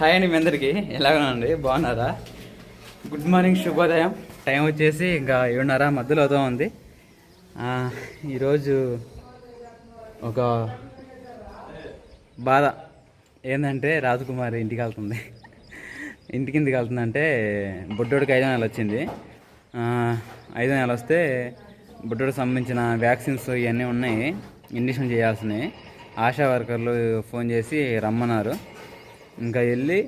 Hi అండి మీ అందరికీ. ఎలాగనండి బాగున్నారా? గుడ్ మార్నింగ్ శుభోదయం. టైం వచ్చేసి ఇంకా ఏడున్నర మధ్యలో అవుతా ఉంది. ఈరోజు ఒక బాధ. ఏంటంటే రాజకుమారి ఇంటికి వెళ్తుంది. ఇంటికి ఎందుకు వెళ్తుందంటే బుడ్డోడికి ఐదో నెల వచ్చింది. ఆ, ఐదో నెల వస్తే బుడ్డోడికి సంబంధించిన వ్యాక్సిన్స్ ఇవన్నీ ఉన్నాయి. ఇంజక్షన్ చేయాల్సినవి. ఆశా వర్కర్లు ఫోన్ చేసి రమ్మన్నారు. ఇంకా వెళ్ళి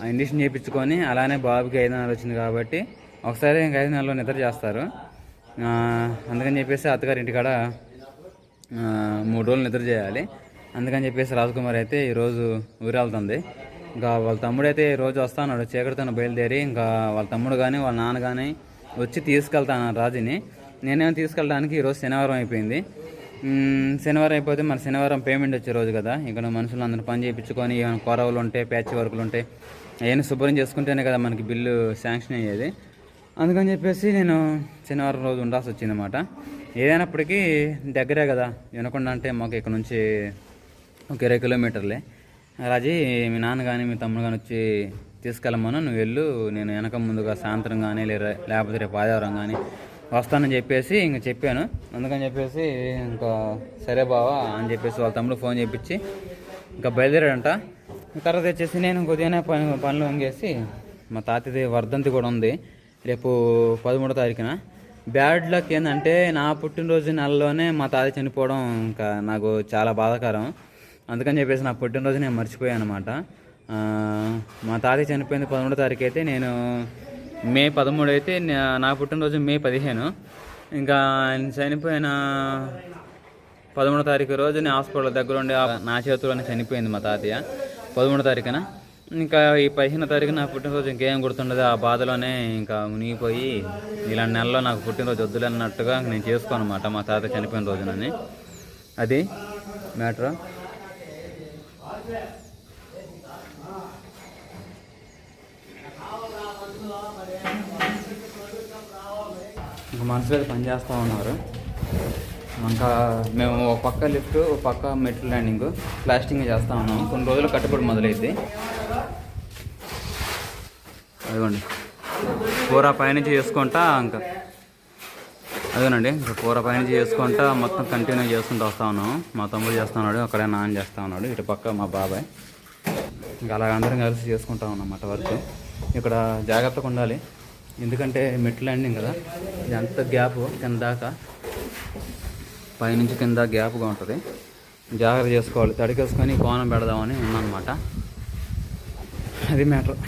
ఆ ఇంజక్షన్ చేయించుకొని అలానే బాబుకి ఐదు నెలలు వచ్చింది కాబట్టి ఒకసారి ఇంకా ఐదు నెలలో నిద్ర చేస్తారు. అందుకని చెప్పేసి అత్తగారి ఇంటికాడ మూడు రోజులు నిద్ర చేయాలి. అందుకని చెప్పేసి రాజకుమార్ అయితే ఈరోజు ఊరు వెళ్తుంది ఇంకా వాళ్ళ తమ్ముడు అయితే ఈ రోజు వస్తాడు చీకటితో బయలుదేరి ఇంకా వాళ్ళ తమ్ముడు కానీ వాళ్ళ నాన్న కానీ వచ్చి తీసుకెళ్తాను రాజుని. నేనేమో తీసుకెళ్ళడానికి ఈరోజు శనివారం అయిపోయింది. శనివారం అయిపోతే మన శనివారం పేమెంట్ వచ్చే రోజు కదా. ఇక్కడ మనుషులు అందరూ పని చేయించుకొని ఏమైనా కొరవలు ఉంటే ప్యాచ్ వర్కులు ఉంటే అవన్నీ శుభ్రం చేసుకుంటేనే కదా మనకి బిల్లు శాంక్షన్ అయ్యేది. అందుకని చెప్పేసి నేను శనివారం రోజు ఉండాల్సి వచ్చిందన్నమాట. ఏదైనప్పటికీ దగ్గరే కదా. వినకుండా అంటే మాకు ఇక్కడ నుంచి ఒక ఇరవై కిలోమీటర్లే. రాజీ మీ నాన్న కానీ మీ తమ్ముడు కానీ వచ్చి తీసుకెళ్ళమను. నువ్వు వెళ్ళు. నేను వెనక ముందుగా సాయంత్రం కానీ లేకపోతే రేపు ఆదివారం కానీ వస్తానని చెప్పేసి ఇంక చెప్పాను. అందుకని చెప్పేసి ఇంకా సరే బావా అని చెప్పేసి వాళ్ళ తమ్ముడు ఫోన్ చేయించి ఇంకా బయలుదేరాడంట. తర్వాత వచ్చేసి నేను ఉదయాన్నే పని పనులు వంగేసి మా తాతది వర్ధంతి కూడా ఉంది. రేపు పదమూడో తారీఖున. బ్యాడ్ లక్ ఏంటంటే నా పుట్టినరోజు నెలలోనే మా తాత చనిపోవడం ఇంకా నాకు చాలా బాధాకరం. అందుకని చెప్పేసి నా పుట్టినరోజు నేను మర్చిపోయాను అనమాట మా తాతయ్య చనిపోయింది పదమూడో తారీఖు అయితే నేను మే పదమూడు అయితే నా- పుట్టినరోజు మే పదిహేను. ఇంకా ఆయన చనిపోయిన పదమూడో తారీఖు రోజు నేను హాస్పిటల్ దగ్గర ఉండి నా చేతిలోనే చనిపోయింది మా తాతయ్య. పదమూడో తారీఖున. ఇంకా ఈ పదిహేనో తారీఖు నా పుట్టినరోజు ఇంకేం గుర్తుండదు ఆ బాధలోనే ఇంకా మునిగిపోయి ఇలాంటి నెలలో నాకు పుట్టినరోజు వద్దులు అన్నట్టుగా నేను చేసుకోను అనమాట మా తాత చనిపోయిన రోజునని. అది మ్యాటర్? ఇంకా మనుషులు పని చేస్తూ ఉన్నారు. ఇంకా మేము ఒక పక్క లిఫ్ట్ ఒక పక్క మెట్ల ల్యాండింగ్ ప్లాస్టింగ్ చేస్తూ ఉన్నాం. కొన్ని రోజులు కట్టుబడి మొదలైద్ది. అదిగోండి. కూర పైనుంచి చేసుకుంటా ఇంకా. అదేనండి ఇంకా కూర పైనుంచి చేసుకుంటా మొత్తం కంటిన్యూ చేసుకుంటూ వస్తా ఉన్నాం. మా తమ్ముడు చేస్తూ ఉన్నాడు అక్కడే నాన్న చేస్తూ ఉన్నాడు ఇటు పక్క మా బాబాయ్. ఇంకా అలాగ అందరం కలిసి చేసుకుంటా ఉన్నాం వర్క్. ఇక్కడ జాగ్రత్తగా ఉండాలి. ఎందుకంటే మెట్లు ల్యాండింగ్ కదా. ఇది అంత గ్యాప్ కింద దాకా పైనుంచి కింద గ్యాప్గా ఉంటుంది. జాగ్రత్త చేసుకోవాలి. తడికేసుకొని కోణం పెడదామని ఉన్నానమాట. అది మ్యాటర్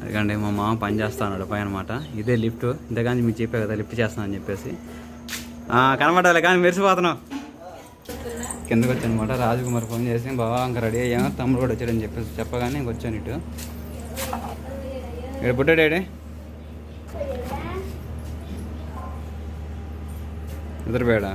అదిగండి మా మామ పని చేస్తాడు పైన అనమాట ఇదే లిఫ్ట్. ఇంతకాని మీరు చెప్పే కదా లిఫ్ట్ చేస్తానని చెప్పేసి. కనబడాలి కానీ మెరిసిపోతున్నావు. కిందకు వచ్చాను అనమాట. రాజకుమార్ ఫోన్ చేసి బాబా ఇంకా రెడీ అయ్యాము తమ్ముడు కూడా వచ్చాడని చెప్పేసి చెప్పగానే ఇంక వచ్చాను ఇటు. ఇక్కడ పుట్టాడే నిద్రపోయాడా.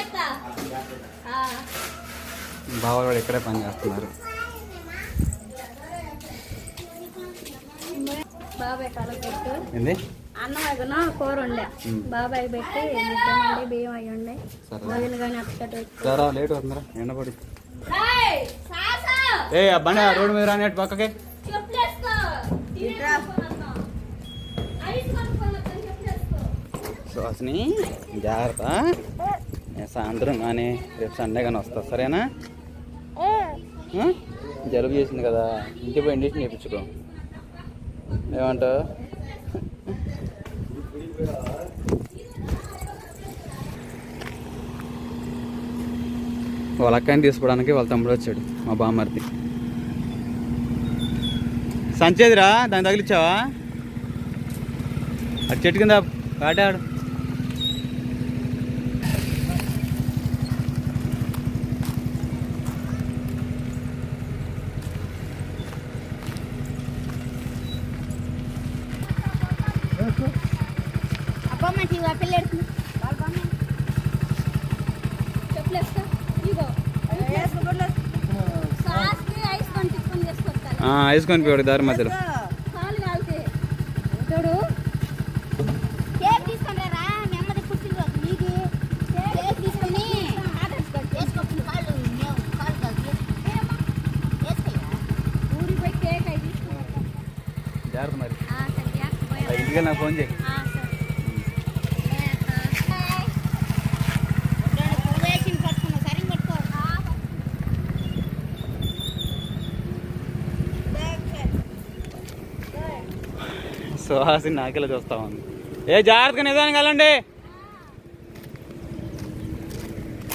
Ito? Ah. బావ కూడా ఇక్కడే పని చేస్తున్నారు. బాబాయ్ కల పెట్టు. ఏంది? అన్నం అగన కూర ఉండే. బాబాయ్ పెట్టి ముద్ద వండి బియ్యం అయ్యి ఉండే. కానీ సరా లేట్ అవుతుందిరా ఎండపడి ఏ బండి ఆ రోడ్డు మీద రాని పక్కకి. సోసిని జాగ్రత్త. నేను సాయంత్రం కానీ రేపు సండే కానీ వస్తా సరేనా? జలుబు చేసింది కదా ఇంటికి పోయి ఇండిషన్ చేయించుకో. ఏమంటావు? వాళ్ళ అక్కని తీసుకోవడానికి వాళ్ళ తమ్ముడు వచ్చాడు మా బామ్మర్ది. సంచేదిరా దాన్ని తగిలిచ్చావా? అటు చెట్టు కింద కాటాడు. చెప్పలేస్తా ఇగో వేసుకొని పోయాడు దారి మధ్యలో. కాలు కాలితే చూడు కేక్ తీసుకొని రా నెమ్మది పుట్టినరోజు నీది కేక్ తీసుకొని వేసుకోవచ్చు కాళ్ళు మేము కాళ్ళు కాదు వేసుకోయా ఊరికి పోయి కేక్ అవి తీసుకుని జాగ్రత్త మరి సరే జాగ్రత్త పోయి ఆ, ఇంటికి నాకు ఫోన్ చేయి ఆ, సరే వేసిన పట్టుకున్నా సరిగ్గా పట్టుకో సుహాసిని నాకెలా చూస్తా ఉంది. ఏ జాగ్రత్తగా నిజానికి వెళ్ళండి.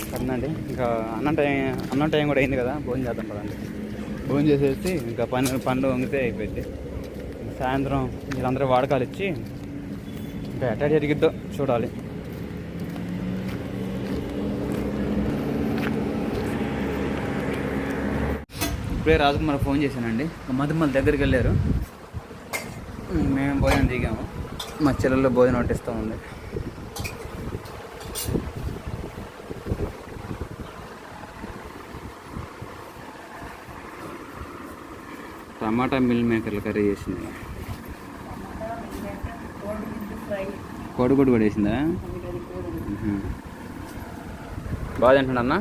సరేనండి ఇంకా అన్నం టైం అన్నం టైం కూడా అయింది కదా భోజనం చేద్దాం పదండి. భోజనం చేసేసి ఇంకా పని పండ్లు వంగితే అయిపోయింది. సాయంత్రం వీళ్ళందరూ వాడకాలు ఇచ్చి ఇంకా ఎట్లా జరిగిద్దో చూడాలి. ఇప్పుడే రాజకుమార్ ఫోన్ చేశానండి. మధుమల దగ్గరికి వెళ్ళారు. భోజనం దిగాము. మా చెల్లెల్లో భోజనం వడ్డిస్తూ ఉంది. టమాటా మిల్ మేకర్లు కర్రీ చేసింది? కోడిగుడ్డు కూడా వేసిందా. బాగా తింటున్నా